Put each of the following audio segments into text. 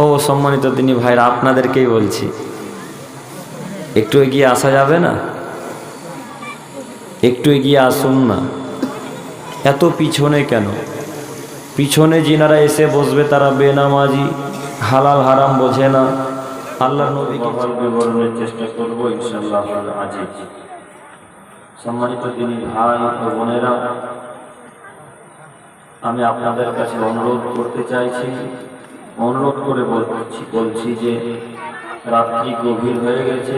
ও সম্মানিত তিনি ভাইরা, আপনাদেরকেই বলছি, একটু এগিয়ে আসা যাবে না? একটু এগিয়ে আসুন না। এত পিছনে কেন? পিছনে যিনারা এসে বসবে তারা বেনামাজি, হালাল, হারাম বোঝে না। আল্লাহ বিবরণের চেষ্টা করব সম্মানিত তিনি ভাই ও বোনেরা, আমি আপনাদের কাছে অনুরোধ করতে চাইছি অনুরোধ করে বলছি বলছি যে রাত্রি গভীর হয়ে গেছে।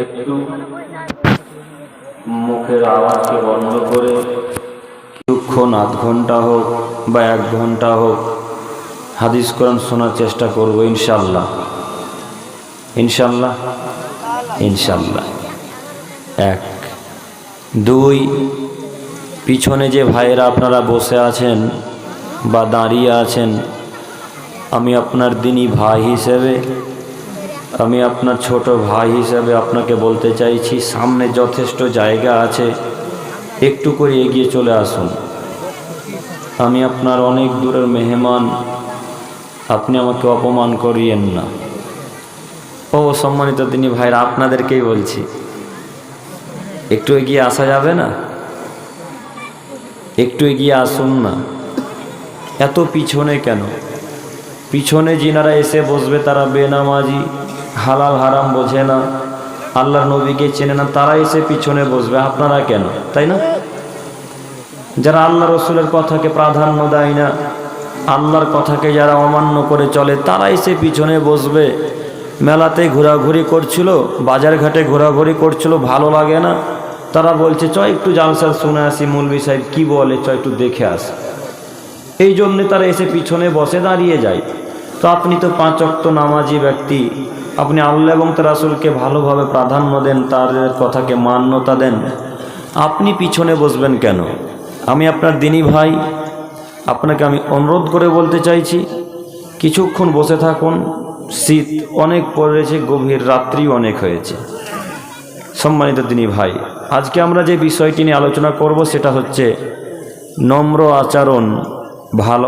একটু মুখের আওয়াজকে বন্ধ করে কিছুক্ষণ, আধ ঘণ্টা হোক বা এক ঘণ্টা হোক, হাদিস কোরআন শোনার চেষ্টা করব ইনশাল্লাহ। ইনশাল্লাহ? ইনশাল্লাহ। এক। দুই, পিছনে যে ভাইয়েরা আপনারা বসে আছেন বা দাঁড়িয়ে আছেন আমি আপনার দিনই ভাই হিসেবে, আমি আপনার ছোট ভাই হিসেবে আপনাকে বলতে চাইছি, সামনে যথেষ্ট জায়গা আছে, একটু করে এগিয়ে চলে আসুন। আমি আপনার অনেক দূরের মেহমান, আপনি আমাকে অপমান করিয়েন না। ও সম্মানিত তিনি ভাইরা, আপনাদেরকেই বলছি, একটু এগিয়ে আসা যাবে না? একটু এগিয়ে আসুন না। এত পিছনে কেন? পিছনে যিনারা এসে বসবে তারা বেনামাজি, হালাল, হারাম বোঝে না। আল্লাহর নবীকে চেনে না, তারা এসে পিছনে বসবে। আপনারা কেন? তাই না? যারা আল্লাহ রসুলের কথাকে প্রাধান্য দেয় না, আল্লাহর কথাকে যারা অমান্য করে চলে, তারা এসে পিছনে বসবে। মেলাতে ঘোরাঘুরি করছিল, বাজার ঘাটে ঘোরাঘুরি করছিল, ভালো লাগে না। তারা বলছে, চ, একটু জালসাল শুনে আসি মুলবি সাহেব, কী বলে? চ, একটু দেখে আস। এই জন্যে তারা এসে পিছনে বসে দাঁড়িয়ে যায়। তো আপনি তো পাঁচ অক্ত নামাজি ব্যক্তি। আপনি আল্লাহ এবং তার রাসুলকে ভালোভাবে প্রাধান্য দেন, তার কথাকে মান্যতা দেন। আপনি পিছনে বসবেন কেন? আমি আপনার দিনী ভাই। আপনাকে আমি অনুরোধ করে বলতে চাইছি, কিছুক্ষণ বসে থাকুন। শীত অনেক পড়েছে, গভীর রাত্রি অনেক হয়েছে। সম্মানিত দিনী ভাই, আজকে আমরা যে বিষয়টি নিয়ে আলোচনা করব সেটা হচ্ছে নম্র আচরণ। ভালো